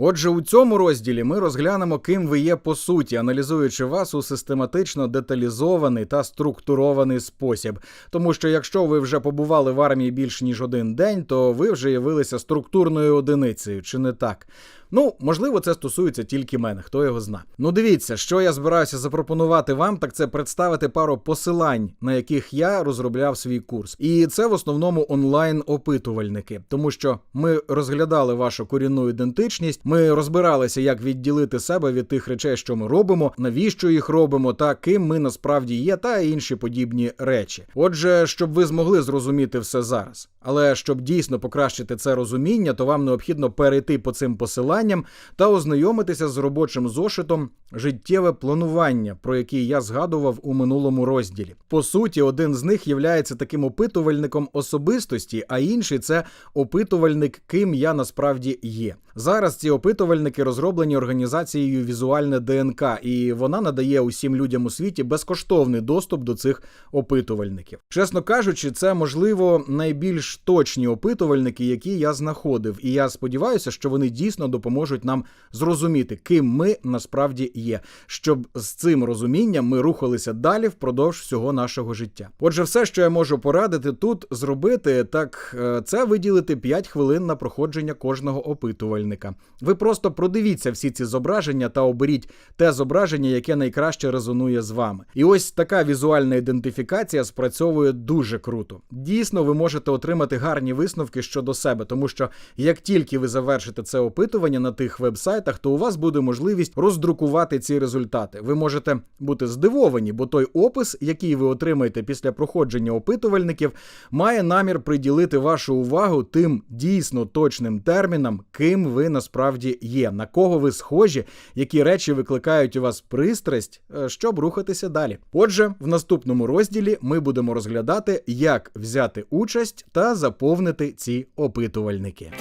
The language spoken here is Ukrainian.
Отже, у цьому розділі ми розглянемо, ким ви є по суті, аналізуючи вас у систематично деталізований та структурований спосіб. Тому що якщо ви вже побували в армії більш ніж один день, то ви вже явилися структурною одиницею, чи не так? Ну, можливо, це стосується тільки мене, хто його зна. Ну дивіться, що я збираюся запропонувати вам, так це представити пару посилань, на яких я розробляв свій курс. І це в основному онлайн-опитувальники, тому що ми розглядали вашу корінну ідентичність, ми розбиралися, як відділити себе від тих речей, що ми робимо, навіщо їх робимо, та ким ми насправді є, та інші подібні речі. Отже, щоб ви змогли зрозуміти все зараз. Але щоб дійсно покращити це розуміння, то вам необхідно перейти по цим посиланням та ознайомитися з робочим зошитом життєве планування, про який я згадував у минулому розділі. По суті, один з них є таким опитувальником особистості, а інший це опитувальник, ким я насправді є. Зараз ці опитувальники розроблені організацією Візуальне ДНК, і вона надає усім людям у світі безкоштовний доступ до цих опитувальників. Чесно кажучи, це можливо найбільш точні опитувальники, які я знаходив, і я сподіваюся, що вони дійсно допоможуть нам зрозуміти, ким ми насправді є, щоб з цим розумінням ми рухалися далі впродовж всього нашого життя. Отже, все, що я можу порадити тут зробити, так е, це виділити 5 хвилин на проходження кожного опитувальника. Ви просто продивіться всі ці зображення та оберіть те зображення, яке найкраще резонує з вами. І ось така візуальна ідентифікація спрацьовує дуже круто. Дійсно, ви можете отримати гарні висновки щодо себе, тому що як тільки ви завершите це опитування на тих вебсайтах, то у вас буде можливість роздрукувати ці результати. Ви можете бути здивовані, бо той опис, який ви отримаєте після проходження опитувальників, має намір приділити вашу увагу тим дійсно точним термінам, ким ви насправді є, на кого ви схожі, які речі викликають у вас пристрасть, е, щоб рухатися далі. Отже, в наступному розділі ми будемо розглядати, як взяти участь та заповнити ці опитувальники.